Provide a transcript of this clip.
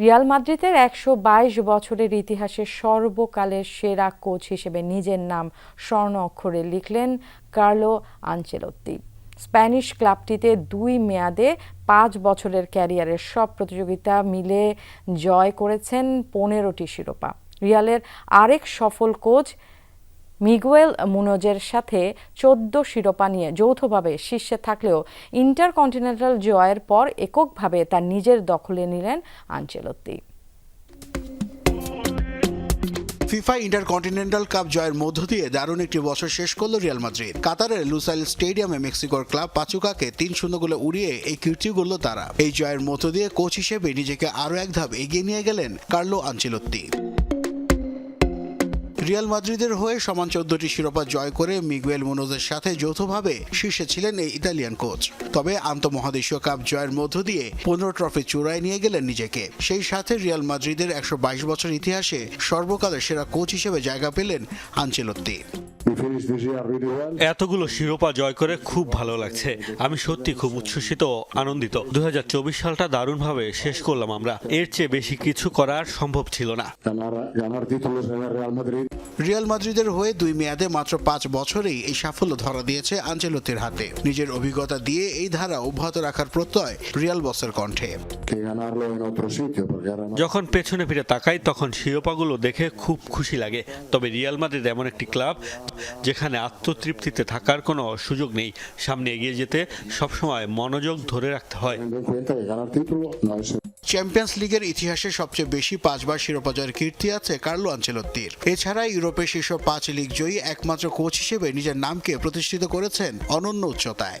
Real মাদ্রিদের একশো বাইশ বছরের ইতিহাসে সর্বকালের সেরা কোচ হিসেবে নিজের নাম স্বর্ণ অক্ষরে লিখলেন কার্লো আঞ্চেলত্তি স্প্যানিশ ক্লাবটিতে দুই মেয়াদে পাঁচ বছরের ক্যারিয়ারের সব প্রতিযোগিতা মিলে জয় করেছেন পনেরোটি শিরোপা। রিয়ালের আরেক সফল কোচ মিগুয়েল মুনোজের সাথে চোদ্দ শিরোপা নিয়ে যৌথভাবে শীর্ষে থাকলেও ইন্টারকন্টিনেন্টাল জয়ের পর এককভাবে তার নিজের দখলে নিলেন আনচেলত্তি ফিফা ইন্টারকন্টিনেন্টাল কাপ জয়ের মধ্য দিয়ে দারুণ একটি বছর শেষ করল রিয়াল মাদ্রিদ। কাতারের লুসাইল স্টেডিয়ামে মেক্সিকোর ক্লাব পাচুকাকে তিন শূন্য গোলে উড়িয়ে এই কীর্তি গড়ল তারা। এই জয়ের মধ্য দিয়ে কোচ হিসেবে নিজেকে আরও এক ধাপ এগিয়ে নিয়ে গেলেন কার্লো আনচেলত্তি রিয়াল মাদ্রিদের হয়ে সমান চোদ্দটি শিরোপা জয় করে মিগুয়েল মুনোজের সাথে যৌথভাবে শীর্ষে ছিলেন এই ইতালিয়ান কোচ। তবে আন্তমহাদেশীয় কাপ জয়ের মধ্য দিয়ে পনেরো ট্রফি চূড়ায় নিয়ে গেলেন নিজেকে। সেই সাথে রিয়াল মাদ্রিদের একশো বাইশ বছর ইতিহাসে সর্বকালের সেরা কোচ হিসেবে জায়গা পেলেন well. এতগুলো শিরোপা জয় করে খুব ভালো লাগছে। আমি সত্যি খুব উচ্ছ্বসিত ও আনন্দিত। দু হাজার চব্বিশ সালটা দারুণভাবে শেষ করলাম আমরা। এর চেয়ে বেশি কিছু করার সম্ভব ছিল না। রিয়াল মাদ্রিদের হয়ে দুই মেয়াদে মাত্র পাঁচ বছরেই এই সাফল্য ধরা দিয়েছে আঞ্জেলতির হাতে। নিজের অভিজ্ঞতা দিয়ে এই ধারা অব্যাহত রাখার প্রত্যয় রিয়াল বসের কণ্ঠে। Que ganarlo en otro sitio, porque ahora no. যখন পেছনে ফিরে তাকাই তখন শিরোপাগুলো দেখে খুব খুশি লাগে। তবে রিয়াল মাদ্রিদ এমন একটি ক্লাব যেখানে আত্মতৃপ্তিতে থাকার কোনো সুযোগ নেই। সামনে এগিয়ে যেতে সবসময় মনোযোগ ধরে রাখতে হয়। চ্যাম্পিয়ন্স লিগের ইতিহাসে সবচেয়ে বেশি পাঁচবার শিরোপা জয়ের কীর্তি আছে কার্লো আনচেলত্তির এছাড়া ইউরোপের শীর্ষ পাঁচ লিগ জয়ী একমাত্র কোচ হিসেবে নিজের নামকে প্রতিষ্ঠিত করেছেন অনন্য উচ্চতায়।